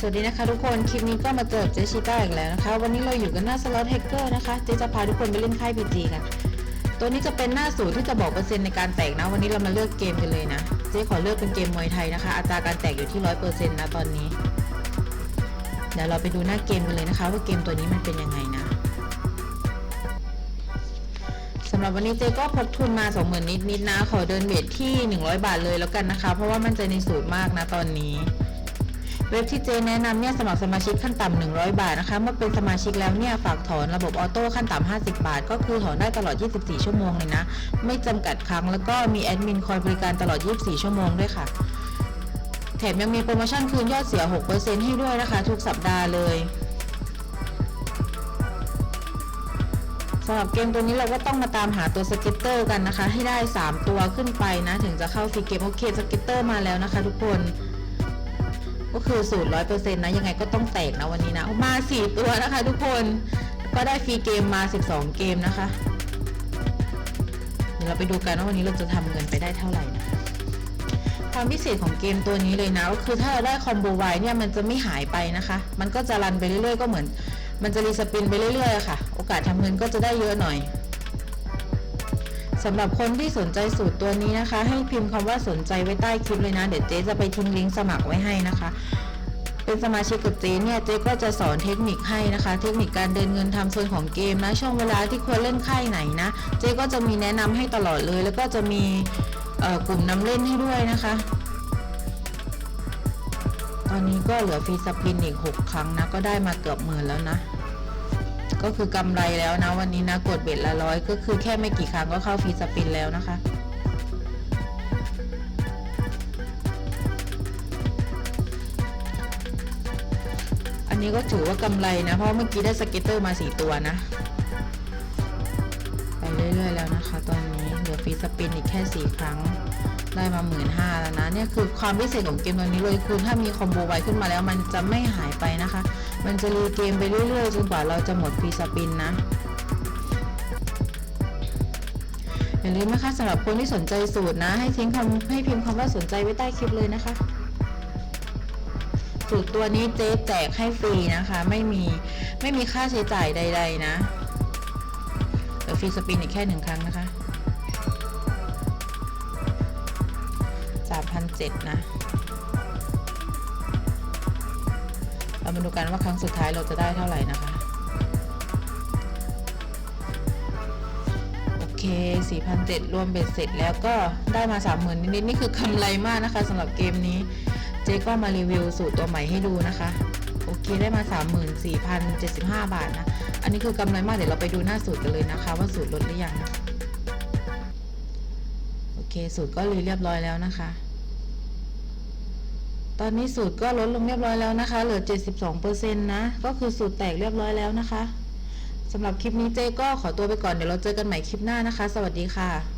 สวัสดีนะคะทุกคนคลิปนี้ก็มาเจอเจชิต้าอีกแล้วนะคะ วันนี้เราอยู่กันหน้าสล็อตแฮกเกอร์นะคะ เจจะพาทุกคนไปเล่นค่ายพีจีกัน ตัวนี้จะเป็นหน้าสูตรที่จะบอกเปอร์เซ็นต์ในการแตกนะ วันนี้เรามาเลือกเกมกันเลยนะ เจขอเลือกเป็นเกมมวยไทยนะคะ อัตราการแตกอยู่ที่ร้อยเปอร์เซ็นต์นะตอนนี้ เดี๋ยวเราไปดูหน้าเกมกันเลยนะคะ ว่าเกมตัวนี้มันเป็นยังไงนะสำหรับวันนี้เจก็พกทุนมา20,000นิดๆนะ ขอเดินเบทที่100บาทเลยแล้วกันนะคะ เพราะว่ามันใจในสูตรมากนะตอนนี้ เว็บที่เจแนะนำเนี่ยสมัครสมาชิกขั้นต่ำ100 บาทนะคะ เมื่อเป็นสมาชิกแล้วเนี่ยฝากถอนระบบออโต้ขั้นต่ำ50 บาท ก็คือถอนได้ตลอด 24 ชั่วโมงเลยนะ ไม่จำกัดครั้งแล้วก็มีแอดมินคอยบริการตลอด 24 ชั่วโมงด้วยค่ะ แถมยังมีโปรโมชั่นคืนยอดเสีย 6%ให้ด้วยนะคะ ทุกสัปดาห์เลยสำหรับเกมตัวนี้เราก็ต้องมาตามหาตัวสเก็ตเตอร์กันนะคะ ให้ได้ 3 ตัวขึ้นไปนะ ถึงจะเข้าฟรีเกมโอเคสเก็ตเตอร์มาแล้วนะคะ ทุกคน ก็คือสูตรร้อยเปอร์เซ็นต์นะยังไงก็ต้องแตกนะวันนี้นะ มา4ตัวนะคะทุกคนก็ได้ฟรีเกมมา 12 เกมนะคะ เดี๋ยวเราไปดูกันว่าวันนี้เราจะทำเงินไปได้เท่าไหร่นะความพิเศษของเกมตัวนี้เลยนะก็คือถ้าเราได้คอมโบไวเนี่ยมันจะไม่หายไปนะคะ มันก็จะรันไปเรื่อยๆ ก็เหมือน มันจะรีสปินไปเรื่อยๆค่ะ โอกาสทำเงินก็จะได้เยอะหน่อย สำหรับคนที่สนใจสูตรตัวนี้นะคะ ให้พิมพ์คำว่าสนใจไว้ใต้คลิปเลยนะ เดี๋ยวเจ๊จะไปทิ้งลิงก์สมัครไว้ให้นะคะ เป็นสมาชิกกับเจ๊เนี่ยเจ๊ก็จะสอนเทคนิคให้นะคะ เทคนิคการเดินเงินทำโซนของเกมนะช่วงเวลาที่ควรเล่นค่ายไหนนะเจ๊ก็จะมีแนะนำให้ตลอดเลย แล้วก็จะมีกลุ่มนำเล่นให้ด้วยนะคะ ตอนนี้ก็เหลือฟรีสปินอีก 6 ครั้งนะก็ได้มาเกือบหมื่นแล้วนะ ก็คือกำไรแล้วนะวันนี้นะกดเบ็ดละร้อยก็คือแค่ไม่กี่ครั้งก็เข้าฟรีสปินแล้วนะคะอันนี้ก็ถือว่ากำไรนะ เพราะเมื่อกี้ได้สเก็ตเตอร์มา4ตัวนะ ไปเรื่อยๆแล้วนะคะ ตอนนี้เหลือฟรีสปินอีกแค่4ครั้ง ได้มาหมื่นห้าแล้วนะเนี่ยคือความพิเศษของเกมตัวนี้เลยคือถ้ามีคอมโบไวขึ้นมาแล้วมันจะไม่หายไปนะคะ มันจะรีเกมไปเรื่อยๆจนกว่าเราจะหมดฟรีสปินนะอย่าลืมนะคะสำหรับคนที่สนใจสูตรนะ ให้ทิ้งคำให้พิมพ์คำว่าสนใจไว้ใต้คลิปเลยนะคะ สูตรตัวนี้เจ๊แจกให้ฟรีนะคะ ไม่มีไม่มีค่าใช้จ่ายใด ๆ นะเดี๋ยวฟรีสปินอีกแค่หนึ่งครั้งนะคะ สามพันเจ็ดนะ เรามาดูกันว่าครั้งสุดท้ายเราจะได้เท่าไหร่นะคะ โอเค4,700รวมเบ็ดเสร็จแล้วก็ได้มา30,000นิดๆนี่คือกำไรมากนะคะสำหรับเกมนี้ เจ๊ก็มารีวิวสูตรตัวใหม่ให้ดูนะคะโอเคได้มา 34,075 บาทนะ อันนี้คือกำไรมาก เดี๋ยวเราไปดูหน้าสูตรกันเลยนะคะ ว่าสูตรลดหรือยังโอ เคสูตรก็รีเรียบร้อยแล้วนะคะ ตอนนี้สูตรก็ลดลงเรียบร้อยแล้วนะคะ เหลือ 72%นะ ก็คือสูตรแตกเรียบร้อยแล้วนะคะสำหรับคลิปนี้เจ๊ก็ขอตัวไปก่อน เดี๋ยวเราเจอกันใหม่คลิปหน้านะคะ สวัสดีค่ะ